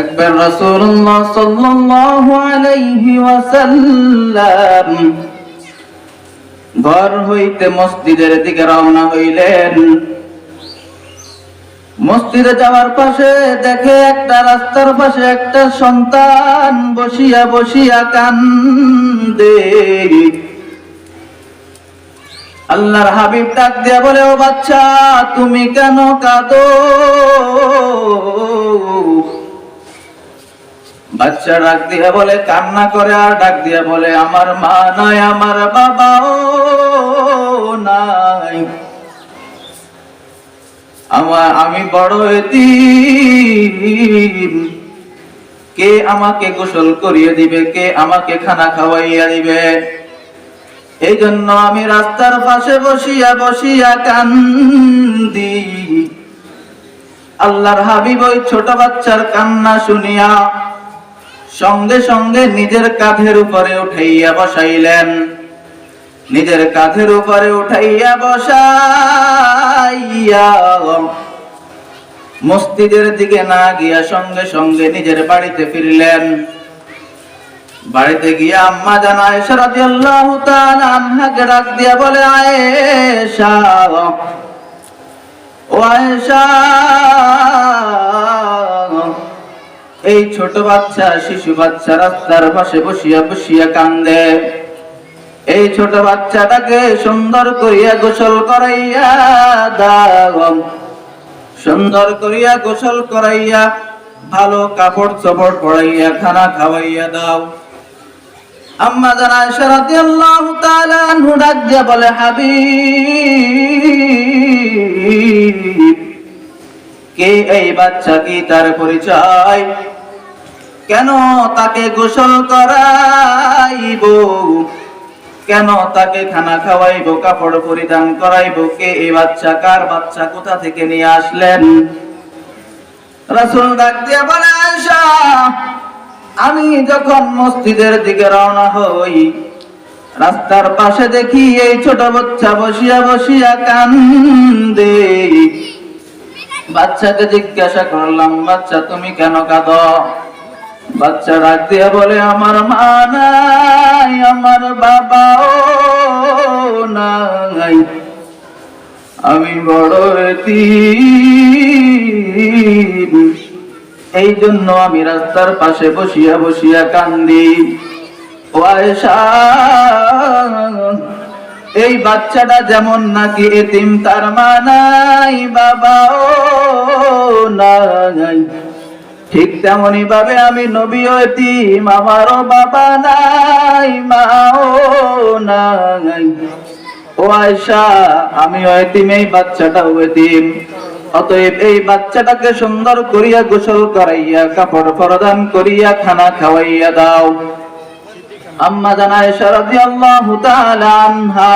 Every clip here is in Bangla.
একবার রাসূলুল্লাহ সাল্লাল্লাহু আলাইহি ওয়াসাল্লাম ঘর হইতে মসজিদের দিকে রওনা হইলেন। মসজিদে যাওয়ার পাশে দেখে একটা রাস্তার পাশে একটা সন্তান বসিয়া বসিয়া কান্দে। আল্লাহর হাবিব ডাক দিয়া বলে, ও বাচ্চা, তুমি কেন কাঁদো? বাচ্চা ডাক দিয়া বলে, কান্না করে আর ডাক দিয়া বলে, আমার মা নাই, আমার বাবাও নাই। আমার, আমি বড় কে আমাকে গোসল করিয়ে দিবে? কে আমাকে খানা খাওয়াইয়া দিবে? এই জন্য আমি রাস্তার পাশে বসিয়া বসিয়া কান্দি। আল্লাহর হাবিব ওই ছোট বাচ্চার কান্না শুনিয়া সঙ্গে সঙ্গে নিজের কাঁধের উপরে উঠাইয়া বসাইলেন। নিজের কাঁধের উপরে উঠাইয়া বসাইয়া মসজিদের দিকে না গিয়া সঙ্গে সঙ্গে নিজের বাড়িতে ফিরলেন। বাড়িতে গিয়া আম্মা জান আয়েশা রাদিয়াল্লাহু আনহাকে ডাক দিয়া বলে, আয়েশা, ও আয়েশা এই ছোট বাচ্চা, শিশু বাচ্চা রাস্তার পাশে বসিয়া বসিয়া কান্দে। এই ছোট বাচ্চাটাকে সুন্দর করিয়া গোসল করাইয়া দাও। সুন্দর করিয়া গোসল করাইয়া ভালো কাপড় চোপড় পরাইয়া, খানা খাওয়াইয়া দাও। আম্মা জানা ইশারাতে আল্লাহ তাআলা আনহু ডাক দিয়া বলে, হাবিব, কে এই বাচ্চা কি তার পরিচয় কেন তাকে গোসল করাইব? কেন তাকে খানা খাওয়াইব, কাপড় পরিধান করাইব? কে এই বাচ্চা? কার বাচ্চা? কোথা থেকে নিয়ে আসলেন? রাসূল ডাক দিয়া বলে আমি যখন মসজিদের দিকে রওনা হই, রাস্তার পাশে দেখি এই ছোট বাচ্চা বসিয়া বসিয়া কান্দে। বাচ্চাকে জিজ্ঞাসা করলাম, বাচ্চা, তুমি কেন কাঁদো? বাচ্চা ডাক দিয়া বলে, আমার মা নাই, আমার বাবাও নাই। আমি বড় এই জন্য আমি রাস্তার পাশে বসিয়া বসিয়া কান্দি। এই বাচ্চাটা যেমন নাকি এতিম, তার মা নাই, বাবাও নাই। ঠিক তেমনি ভাবে আমি নবী এতিম আমারও বাবা নাই, মাও নাই। ও আয়সা আমি এতিম এই বাচ্চাটা এতিম অতএব এই বাচ্চাটাকে সুন্দর করিয়া গোসল করাইয়া, কাপড় প্রদান করিয়া, খানা খাওয়াইয়া দাও। আম্মা জানায় রাদিয়াল্লাহু তাআলা আনহা,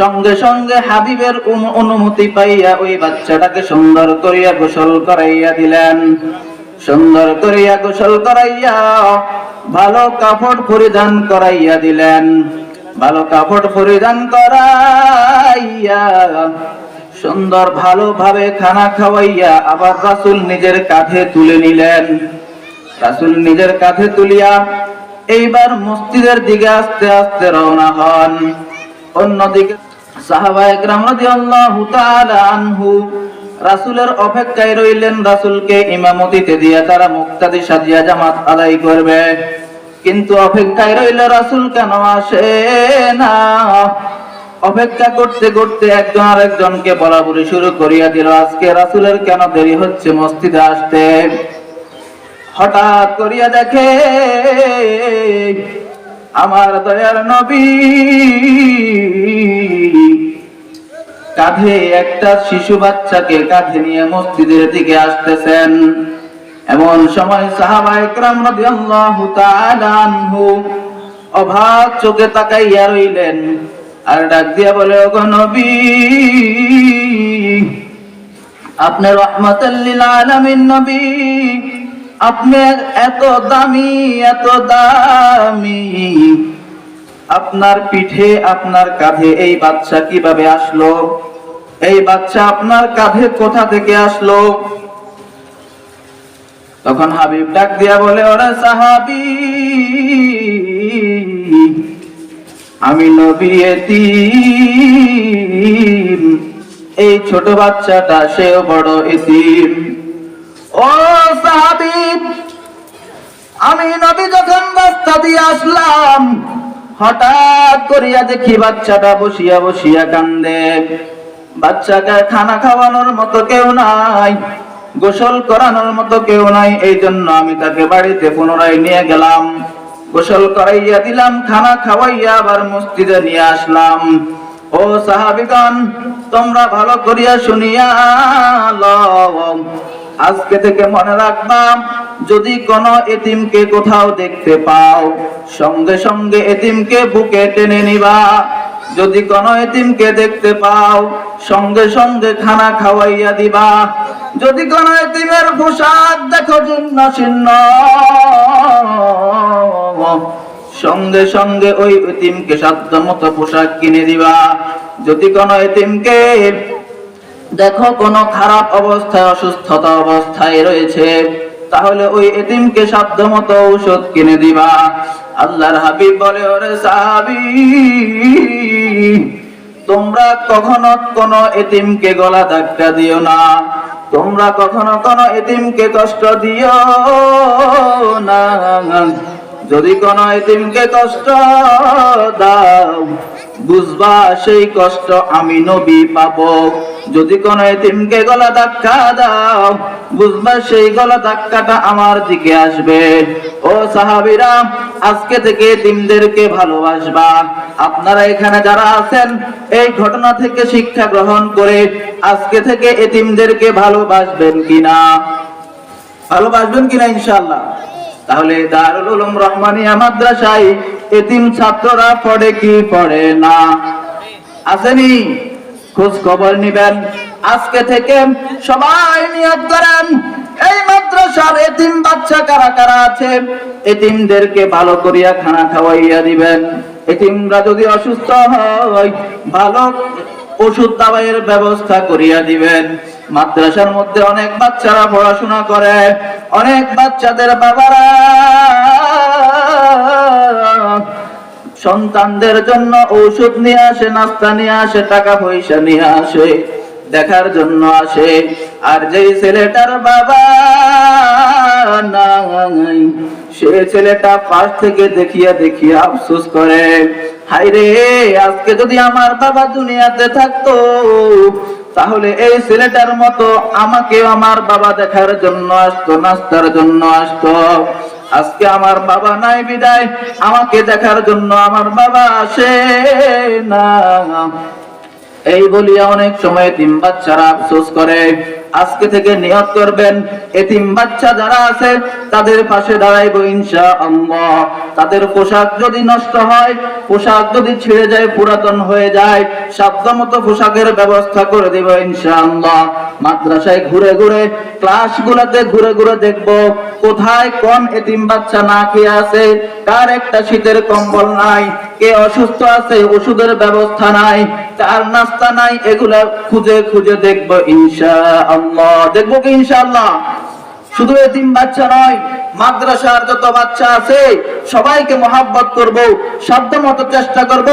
সঙ্গে সঙ্গে হাবিবের অনুমতি পাইয়া ওই বাচ্চাটাকে সুন্দর করিয়া গোসল করাইয়া দিলেন। সুন্দর করিয়া গোসল করাইয়া, ভালো কাপড় পরিধান করাইয়া দিলেন। ভালো কাপড় পরিধান করাইয়া, সুন্দর ভালোভাবে খানা খাওয়াইয়া আবার রাসুল নিজের কাঁধে তুলে নিলেন। রাসুল নিজের কাঁধে তুলিয়া এইবার মসজিদের দিকে আস্তে আস্তে রওনা হন। অন্যদিকে সাহাবা একরাম রাদিয়াল্লাহু তাআলা আনহু রাসূলের অপেক্ষায় রইলেন রাসূলকে ইমামতিতে দিয়া তারা মুক্তাদি সাজিয়া জামাত আদায় করবে। কিন্তু অপেক্ষায় রইল রাসুল কেন আসে না? অপেক্ষা করতে করতে একজন আরেকজনকে বলা বলি শুরু করিয়া দিল, আজকে রাসূলের কেন দেরি হচ্ছে মসজিদে আসতে? হঠাৎ করিয়া দেখে, আমার দয়ার নবী কাঁধে একটা শিশু বাচ্চাকে কাঁধে নিয়ে মসজিদের দিকে আসতেছেন। এমন সময় সাহাবা চোখে তাকাইয়া রইলেন আর ডাক দিয়া বলে, ওগো নবী, আপনি রহমাতাল নবী, আপনি এত দামি এত দামি আপনার পিঠে, আপনার কাঁধে এই বাচ্চা কীভাবে আসলো? এই বাচ্চা আপনার কাঁধে কোথা থেকে আসলো? তখন হাবিব ডাক দিয়া বলে, ওরা সাহাবি, আমি নবী এতিম। এই ছোট বাচ্চাটা সেও বড় এতিম। ও সাহাবি, আমি নবী যখন রাস্তা দিয়ে আসলাম হঠাৎ করিয়া দেখি বাচ্চাটা বসিয়া বসিয়া কান্দে। বাচ্চাকে খানা খাওয়ানোর মতো কেউ নাই, গোসল করানোর মতো কেউ নাই, এই জন্য আমি তাকে বাড়িতে পুনরায় নিয়ে গেলাম। গোসল করাইয়া দিলাম, খানা খাওয়াইয়া আবার মসজিদে নিয়ে আসলাম। ও সাহাবিগণ, তোমরা ভালো করিয়া শুনিয়া লও। আজকে থেকে মনে রাখবা যদি কোন এতিমকে কোথাও দেখতে পাও, সঙ্গে সঙ্গে এতিমকে বুকে টেনে নিবা। যদি কোন এতিমকে দেখতে পাও, সঙ্গে সঙ্গে খানা খাওয়াইয়া দিবা। যদি কোন এতিমের পোশাক দেখো জীর্ণ শীর্ণ, সঙ্গে সঙ্গে ওই এতিমকে সাধ্য মতো পোশাক কিনে দিবা। যদি কোন এতিমকে দেখো কোন খারাপ অবস্থায়, অসুস্থতা অবস্থায় রয়েছে। তাহলে ওই এতিমকে সাধ্য মতো ঔষধ কিনে দিবা। আল্লাহর হাবিব বলে, ওরে সাহাবি, তোমরা কখনো কোন এতিমকে গলা ধাক্কা দিও না। তোমরা কখনো কোন এতিমকে কষ্ট দিও না। যদি কোন এতিমকে কষ্ট দাও বুঝবা সেই কষ্ট আমি নবী পাবো। যদি কোন এতিমকে গলা ধাক্কা দাও, বুঝবা সেই গলা ধাক্কাটা আমার দিকে আসবে। ও সাহাবিরা, আজকে থেকে এতিমদেরকে ভালোবাসবা। আপনারা এখানে যারা আছেন, এই ঘটনা থেকে শিক্ষা গ্রহণ করে আজকে থেকে এতিমদেরকে ভালোবাসবেন কিনা? ভালোবাসবেন কিনা ইনশাআল্লাহ? তাহলে দারুল উলুম রহমানিয়া মাদ্রাসায় এতিম ছাত্ররা পড়ে কি পড়ে না? আসেনি? খোঁজ খবর নিবেন। আজকে থেকে সবাই নিয়োগ করেন। এই মাদ্রাসার এতিম বাচ্চা কারা কারা আছে? এতিমদেরকে ভালো করিয়া খানা খাওয়াইয়া দিবেন। এতিমরা যদি অসুস্থ হয়, ভালো ওষুধ দাবাইয়ের ব্যবস্থা করিয়া দিবেন। মাদ্রাসার মধ্যে অনেক বাচ্চারা পড়াশোনা করে। অনেক বাচ্চাদের বাবারা সন্তানদের জন্য ঔষধ নিয়ে আসে, নাস্তা নিয়ে আসে, টাকা পয়সা নিয়ে আসে, দেখার জন্য আসে। আর যেই ছেলেটার বাবা নাই, সে ছেলেটা পাশ থেকে দেখিয়া দেখিয়া আফসোস করে হাই রে আজকে যদি আমার বাবা দুনিয়াতে থাকতো তাহলে এই ছেলেটার মতো আমাকে আমার বাবা দেখার জন্য আসতো নাস্তার জন্য আসতো। আজকে আমার বাবা নাই বিদায়, আমাকে দেখার জন্য আমার বাবা আসে না। এই বলিয়া অনেক সময় তিন বাচ্চারা আফসোস করে। আজকে থেকে নিয়ত করবেন। এতিম বাচ্চা যারা আছে, তাদের পাশে দাঁড়াইব ইনশা আল্লাহ তাদের পোশাক যদি নষ্ট হয়, পোশাক যদি ছিঁড়ে যায়, পুরাতন হয়ে যায় সাধ্য মতো পোশাকের ব্যবস্থা করে দেব ইনশা আল্লাহ মাদ্রাসায় ঘুরে ঘুরে ক্লাস গুলাতে ঘুরে ঘুরে দেখব, কোথায় কোন এতিম বাচ্চা না খেয়ে আছে, কার একটা শীতের কম্বল নাই, কে অসুস্থ আছে, ওষুধের ব্যবস্থা নাই তার নাস্তা নাই, এগুলা খুঁজে খুঁজে দেখব ইনশা আল্লাহ দেখব কি ইনশাআল্লাহ? শুধু এতিম বাচ্চা নয় মাদ্রাসার যত বাচ্চা আছে, সবাইকে মহাব্বত করব সাধ্য মতো চেষ্টা করব,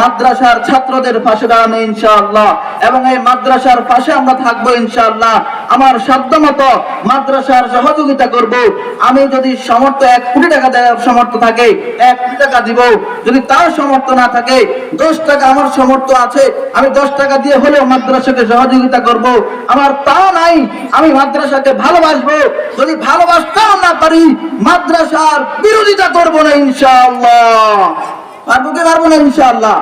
মাদ্রাসার ছাত্রদের পাশে দাঁড়ানো ইনশাআল্লাহ। এবং এই মাদ্রাসার পাশে আমরা থাকব ইনশাআল্লাহ। আমার সাধ্য মতো মাদ্রাসার সহযোগিতা করব। আমি যদি সমর্থ এক কোটি টাকা দেওয়ার সমর্থ থাকে, এক কোটি টাকা দিব। যদি তার সমর্থ না থাকে, দশ টাকা আমার সমর্থ আছে, আমি দশ টাকা দিয়ে হলেও মাদ্রাসাকে সহযোগিতা করব। আমার তা নাই, আমি মাদ্রাসাকে ভালোবাসবো। যদি ভালোবাসতেও না পারি মাদ্রাসার বিরোধিতা করব না ইনশাআল্লাহ। পারব কি পারব না ইনশাআল্লাহ।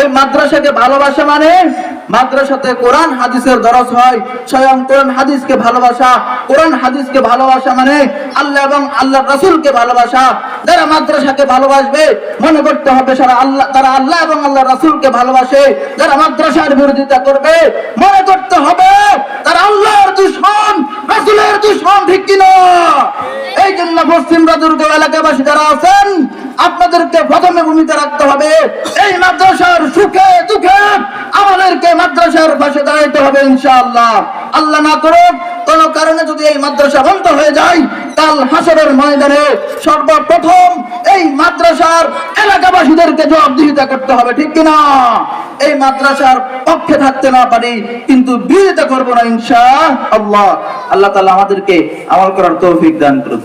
এই মাদ্রাসাকে ভালোবাসা মানে মাদ্রাসাতে কোরআন হাদিসের দরস হয়। স্বয়ং কোরআন হাদিসকে ভালোবাসা, কোরআন হাদিসকে ভালোবাসা মানে আল্লাহ এবং আল্লাহ রাসূলকে ভালোবাসা। যারা মাদ্রাসাকে ভালোবাসবে, মনে করতে হবে সারা আল্লাহ, তারা আল্লাহ এবং আল্লাহ রাসূলকে ভালোবাসে। যারা মাদ্রাসার বিরোধিতা করবে, মনে করতে হবে তারা আল্লাহর দুশমন, রাসূলের দুশমন, ঠিক কিনা এই জন্য পশ্চিম দুর্গ এলাকাবাসী যারা আছেন, আপনাদেরকে প্রথমে ভূমিকা রাখতে হবে, এই মাদ্রাসার সুখে দুঃখে আমাদেরকে মাদ্রাসার পাশে দাঁড়াইতে হবে ইনশাআল্লাহ। আল্লাহ না করুক, কোন কারণে যদি এই মাদ্রাসা বন্ধ হয়ে যায় কাল হাসরের ময়দানে সর্বপ্রথম এই মাদ্রাসার এলাকাবাসীদেরকে জবাবদিহিতা করতে হবে, ঠিক কিনা? এই মাদ্রাসার পক্ষে থাকতে না পারি, কিন্তু বিরোধিতা করব না ইনশা আল্লাহ। আল্লাহ তাআলা আমাদেরকে আমল করার তৌফিক দান করুন